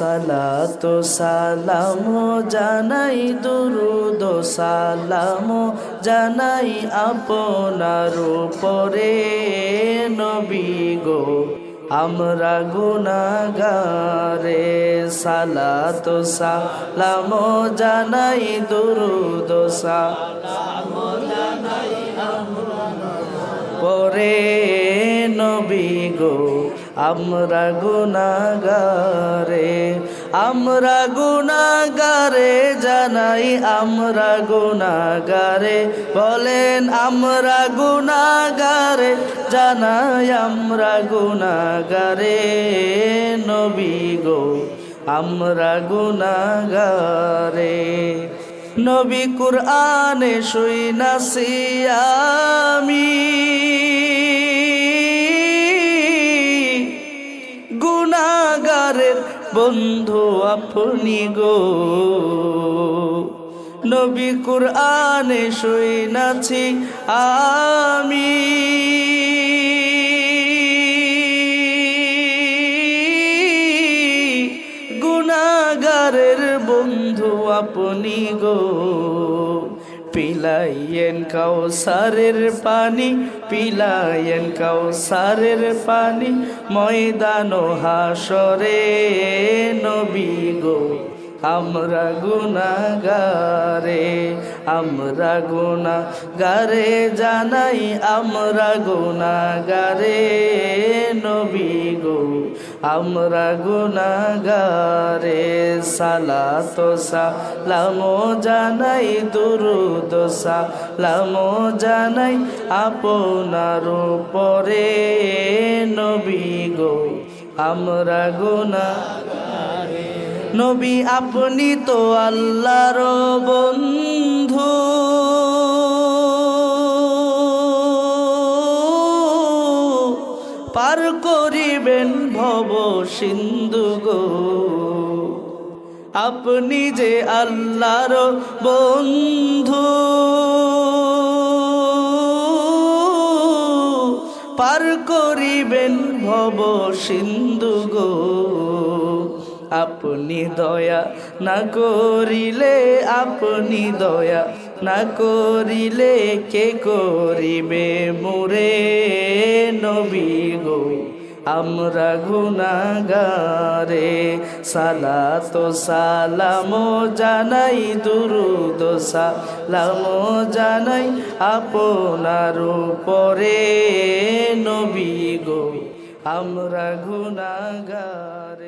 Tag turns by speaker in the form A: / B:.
A: সালাত সালাম জানাই দুরুদ সালাম জানাই আপনার উপরে, নবী গো। আমরা গুনাগারে সালাত সালাম জানাই দুরুদ সালাম। আমরা গুনাগারে আমরা গুনাগারে জানাই আমরা গুনাগারে, বলেন আমরা গুনাগারে জানাই আমরা গুনাগারে, নবী গো, আমরা গুনাগারে। নবী কুরআনে শুই নাসি আমি। বন্ধু আপনি গো। নবী কুরআনে শুই নাছি আমি। গুনাগারের বন্ধু আপনি গো। পিলাইয়েন কাউসারের পানি, পিলাইয়েন কাউসারের পানি, ময়দান হাসরে নবী গো। আমরা গুনাগারে আমরা গুনাগারে জানাই, আমরা গুনাগারে নবী আমরা গুনাগারে সালাত সালাম জানাই, দুরুদ সালাম জানাই আপনার পরে নবী গো, আমরা গুনা নবী, আপনি তো আল্লাহর বন্ধু। পার করিবেন ভব সিন্ধু গো। আপনি যে আল্লাহর বন্ধু, পার করিবেন ভব সিন্ধু গো। আপনি দয়া না করিলে, আপনি দয়া না করিলে কে করিবে মোরে নবী গো? আমরা গুনাগারে সালা তো সালাম জানাই, দুরুদ সালাম জানাই আপনার পরে নবী গো। আমরা গুনাগার